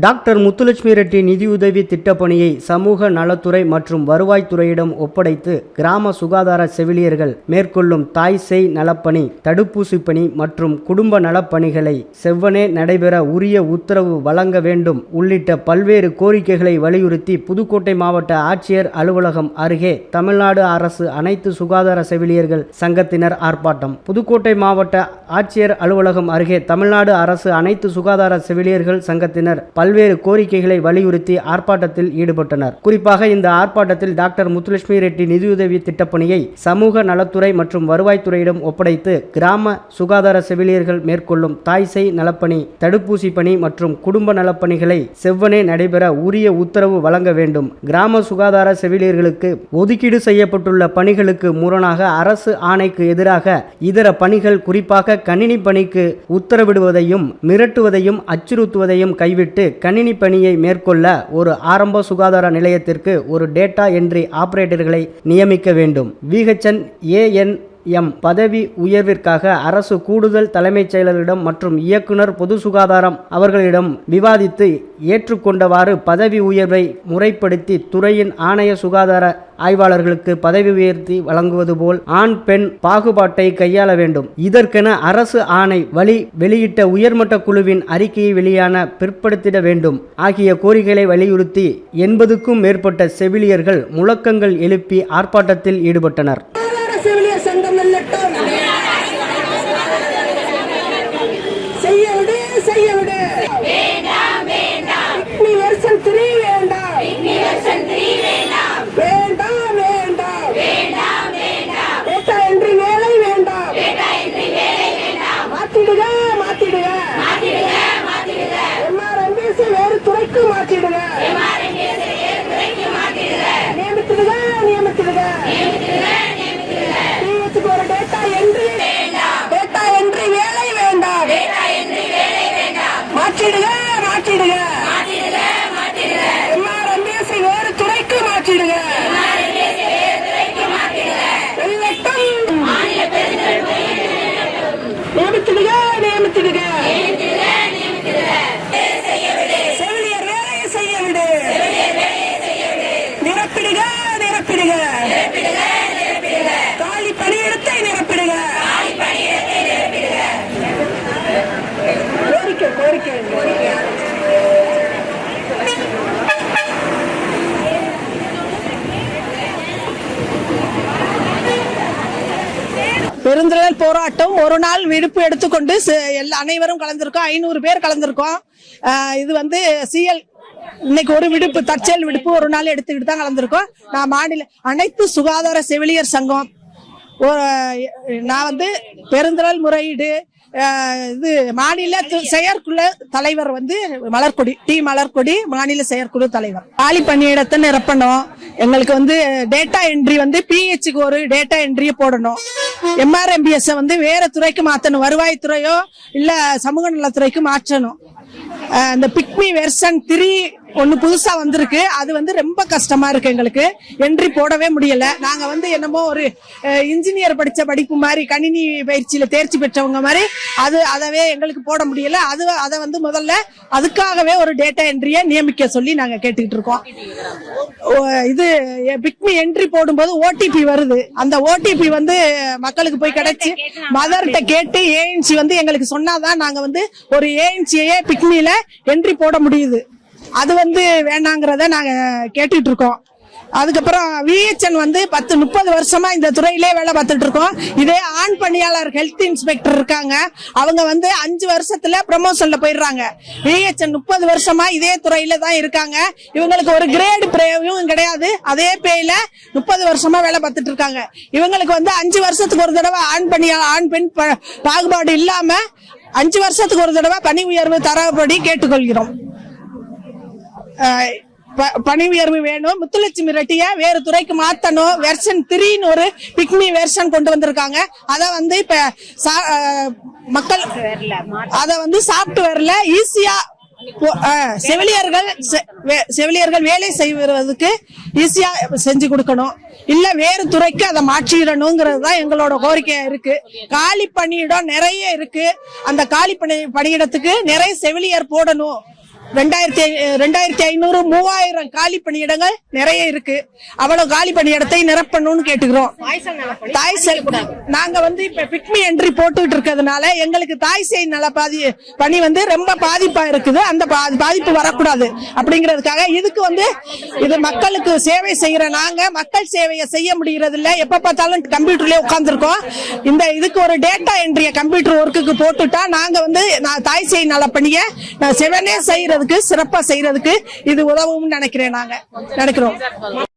Doctor Muthulakshmi Reddy நிதியுதவி திட்டப்பணியை சமூக நலத்துறை மற்றும் வருவாய்த்துறையிடம் ஒப்படைத்து கிராம சுகாதார செவிலியர்கள் மேற்கொள்ளும் தாய் செய் நலப்பணி தடுப்பூசி பணி மற்றும் குடும்ப நலப்பணிகளை செவ்வனே நடைபெற உரிய உத்தரவு வழங்க வேண்டும் உள்ளிட்ட பல்வேறு கோரிக்கைகளை வலியுறுத்தி புதுக்கோட்டை மாவட்ட ஆட்சியர் அலுவலகம் அருகே தமிழ்நாடு அரசு அனைத்து சுகாதார செவிலியர்கள் சங்கத்தினர் ஆர்ப்பாட்டம். புதுக்கோட்டை மாவட்ட ஆட்சியர் அலுவலகம் அருகே தமிழ்நாடு அரசு அனைத்து சுகாதார செவிலியர்கள் சங்கத்தினர் பல்வேறு கோரிக்கைகளை வலியுறுத்தி ஆர்ப்பாட்டத்தில் ஈடுபட்டனர். குறிப்பாக இந்த ஆர்ப்பாட்டத்தில் டாக்டர் முத்துலட்சுமி ரெட்டி நிதியுதவி திட்டப்பணியை சமூக நலத்துறை மற்றும் வருவாய்த்துறையிடம் ஒப்படைத்து கிராம சுகாதார செவிலியர்கள் மேற்கொள்ளும் தாய் நலப்பணி தடுப்பூசி பணி மற்றும் குடும்ப நலப்பணிகளை செவ்வனே நடைபெற உரிய உத்தரவு வழங்க வேண்டும். கிராம சுகாதார செவிலியர்களுக்கு ஒதுக்கீடு செய்யப்பட்டுள்ள பணிகளுக்கு முரணாக அரசு ஆணைக்கு எதிராக இதர பணிகள் குறிப்பாக கணினி பணிக்கு உத்தரவிடுவதையும் மிரட்டுவதையும் அச்சுறுத்துவதையும் கைவிட்டு கணினி பணியை மேற்கொள்ள ஒரு ஆரம்ப சுகாதார நிலையத்திற்கு ஒரு டேட்டா என்ட்ரி ஆபரேட்டர்களை நியமிக்க வேண்டும். VHN AN M. பதவி உயர்விற்காக அரசு கூடுதல் தலைமைச் செயலரிடம் மற்றும் இயக்குனர் பொது சுகாதாரம் அவர்களிடம் விவாதித்து ஏற்றுக்கொண்டவாறு பதவி உயர்வை முறைப்படுத்தி துறையின் ஆணைய சுகாதார ஆய்வாளர்களுக்கு பதவி உயர்த்தி வழங்குவது போல் ஆண் பெண் பாகுபாட்டை கையாள வேண்டும். இதற்கென அரசு ஆணை வழி வெளியிட்ட உயர்மட்ட குழுவின் அறிக்கையை வெளியான பிற்படுத்திட வேண்டும். ஆகிய கோரிக்கைகளை வலியுறுத்தி எண்பதுக்கும் மேற்பட்ட செவிலியர்கள் முழக்கங்கள் எழுப்பி ஆர்ப்பாட்டத்தில் ஈடுபட்டனர். நிரப்பிடுக நிரப்பிடுக. காலி பணியிடத்தை நிரப்பிடுக. கோரிக்கை கோரிக்கை. பெருந்திரள் போராட்டம். ஒரு நாள் விடுப்பு எடுத்துக்கொண்டு எல்லா அனைவரும் கலந்திருக்கோம். ஐநூறு பேர் கலந்திருக்கோம். இது வந்து சிஎல் இன்னைக்கு ஒரு விடுப்பு தற்செயல் விடுப்பு ஒரு நாள் எடுத்துக்கிட்டு தான் கலந்திருக்கோம். நான் மாநில அனைத்து சுகாதார செவிலியர் சங்கம் நான் வந்து பெருந்திரல் முறையீடு இது மாநில செயற்குழு தலைவர் வந்து மலர்கொடி டி மலர்கொடி மாநில செயற்குழு தலைவர். காலி பணியிடத்தை நிரப்பணும். எங்களுக்கு வந்து டேட்டா என்ட்ரி வந்து பிஹெச்சுக்கு ஒரு டேட்டா என்ட்ரியை போடணும். எம்ஆர்எம்பிஎஸ் வந்து வேற துறைக்கு வருவாய் வருவாய்த்துறையோ இல்ல சமூக நலத்துறைக்கு மாற்றணும். இந்த பிக்மி வெர்சன் த்ரீ ஒன்னு புதுசா வந்திருக்கு. அது வந்து ரொம்ப கஷ்டமா இருக்கு எங்களுக்கு. என்ட்ரி போடவே முடியல. நாங்க வந்து என்னமோ ஒரு இன்ஜினியர் படிச்ச படிப்பு மாதிரி கணினி பயிற்சியில தேர்ச்சி பெற்றவங்க மாதிரி அது அதவே எங்களுக்கு போட முடியல. அது அதை வந்து முதல்ல அதுக்காகவே ஒரு டேட்டா என்ட்ரியை நியமிக்க சொல்லி நாங்க கேட்டுக்கிட்டு இருக்கோம். இது பிக்மி என்ட்ரி போடும்போது ஓடிபி வருது. அந்த ஓடிபி வந்து மக்களுக்கு போய் கிடைச்சு மதர்கிட்ட கேட்டு ஏஎன்சி வந்து எங்களுக்கு சொன்னாதான் நாங்க வந்து ஒரு ஏஎன்சியே பிக்மில என்ட்ரி போட முடியுது. அது வந்து வேணாங்கிறத நாங்கள் கேட்டுட்டு இருக்கோம் அதுக்கப்புறம் விஹெச்என் வந்து பத்து முப்பது வருஷமா இந்த துறையிலே வேலை பார்த்துட்டு இருக்கோம் இதே ஆண் பணியாளர் ஹெல்த் இன்ஸ்பெக்டர் இருக்காங்க. அவங்க வந்து அஞ்சு வருஷத்துல ப்ரமோஷன்ல போயிடுறாங்க. விஹெச்என் முப்பது வருஷமா இதே துறையில தான் இருக்காங்க. இவங்களுக்கு ஒரு கிரேடு பிரேவும் கிடையாது. அதே பேயில முப்பது வருஷமா வேலை பார்த்துட்டு இருக்காங்க இவங்களுக்கு வந்து அஞ்சு வருஷத்துக்கு ஒரு தடவை ஆண் பணியா ஆண் பெண் பாகுபாடு இல்லாம அஞ்சு வருஷத்துக்கு ஒரு தடவை பணி உயர்வு தரப்படி கேட்டுக்கொள்கிறோம். பணி உயர்வு வேணும். முத்துலட்சுமி ரெட்டிய வேறு துறைக்கு மாத்தணும். வெர்ஷன் த்ரீன்னு ஒரு பிக்மி வெர்ஷன் கொண்டு வந்திருக்காங்க. அதை வந்து இப்ப சா- மக்கள் அதை வந்து சாப்ட்வேர்ல ஈஸியா செவிலியர்கள் செ- வே- செவிலியர்கள் வேலை செய்வதற்கு ஈஸியா செஞ்சு கொடுக்கணும். இல்ல வேறு துறைக்கு அதை மாற்றிடணுங்கிறது தான் எங்களோட கோரிக்கையா இருக்கு. காலி பணியிடம் நிறைய இருக்கு. அந்த காலி பணி பணியிடத்துக்கு நிறைய செவிலியர் போடணும். ரெண்டாயிரத்தி ரெண்டாயிரத்தி ஐநூறு மூவாயிரம் காலி பணியிடங்கள் நிறைய இருக்கு. அவ்வளவு காலி பணியிடத்தை நிரப்பணும்னு கேட்டுக்கிறோம். தாய் செல் நாங்க வந்து இப்ப பிக்மி என்ட்ரி போட்டுக்கிட்டு இருக்கிறதுனால எங்களுக்கு தாய் செய் நல பாதி பணி வந்து ரொம்ப பாதிப்பா இருக்குது. அந்த பாதிப்பு வரக்கூடாது அப்படிங்கிறதுக்காக இதுக்கு வந்து இது மக்களுக்கு சேவை செய்யற நாங்க மக்கள் சேவையை செய்ய முடியறது இல்ல எப்ப பார்த்தாலும் கம்ப்யூட்டர்லயே உட்கார்ந்துருக்கோம். இந்த இதுக்கு ஒரு டேட்டா என்ட்ரிய கம்ப்யூட்டர் ஒர்க்குக்கு போட்டுட்டா நாங்க வந்து நான் தாய் செய் நல பணியை செவனே செய்யறதுக்கு சிறப்பா செய்யறதுக்கு இது உதவும் நினைக்கிறேன் நாங்க. நினைக்கிறோம்